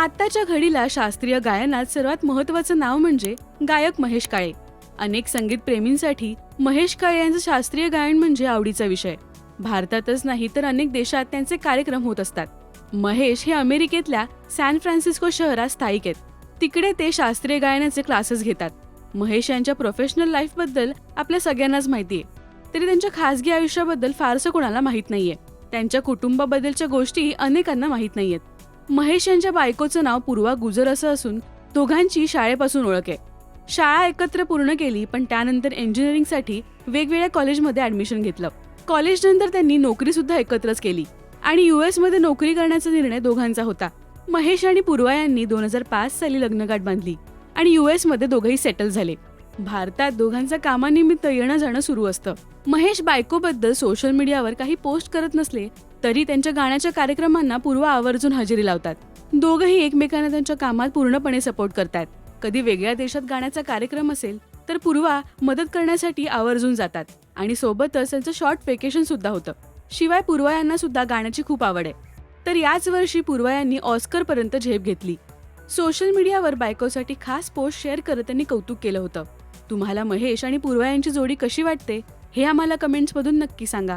आत्ताच्या घडीला शास्त्रीय गायनात सर्वात महत्वाचं नाव म्हणजे गायक महेश काळे. अनेक संगीत प्रेमींसाठी महेश काळे यांचं शास्त्रीय गायन म्हणजे आवडीचा विषय. भारतातच नाही तर अनेक देशात त्यांचे कार्यक्रम होत असतात. महेश हे अमेरिकेतल्या सॅन फ्रान्सिस्को शहरात स्थायिक आहेत. तिकडे ते शास्त्रीय गायनाचे क्लासेस घेतात. महेश यांच्या प्रोफेशनल लाईफबद्दल आपल्या सगळ्यांनाच माहिती आहे. तरी त्यांच्या खासगी आयुष्याबद्दल फारसं कोणाला माहीत नाहीये. त्यांच्या कुटुंबाबद्दलच्या गोष्टी अनेकांना माहीत नाहीयेत. महेश यांच्या बायकोचं नाव पूर्वा गुजर असं असून दोघांची शाळेपासून ओळख आहे. शाळा एकत्र पूर्ण केली पण त्यानंतर इंजिनिअरिंगसाठी वेगवेगळ्या कॉलेजमध्ये ऍडमिशन घेतलं. कॉलेजनंतर त्यांनी नोकरी सुद्धा एकत्रच केली आणि युएसमध्ये नोकरी करण्याचा निर्णय दोघांचा होता. महेश आणि पूर्वा यांनी दोन हजार पाच साली लग्नगाठ बांधली आणि युएसमध्ये दोघंही सेटल झाले. भारतात दोघांचं कामानिमित्त येणं जाणं सुरू असतं. महेश बायकोबद्दल सोशल मीडियावर काही पोस्ट करत नसले तरी त्यांच्या गाण्याच्या कार्यक्रमांना पूर्वा आवर्जून हजेरी लावतात. दोघंही एकमेकांना त्यांच्या कामात पूर्णपणे सपोर्ट करतात. कधी वेगळ्या देशात गाण्याचा कार्यक्रम असेल तर पूर्वा मदत करण्यासाठी आवर्जून जातात. आणि सोबतच त्यांचं शॉर्ट वेकेशन सुद्धा होतं. शिवाय पूर्वा यांना सुद्धा गाण्याची खूप आवड आहे. तर याच वर्षी पूर्वा यांनी ऑस्कर पर्यंत झेप घेतली. सोशल मीडियावर बायकोसाठी खास पोस्ट शेअर करत त्यांनी कौतुक केलं होतं. तुम्हाला महेश आणि पूर्वा यांची जोडी कशी वाटते हे आम्हाला कमेंट्समधून नक्की सांगा.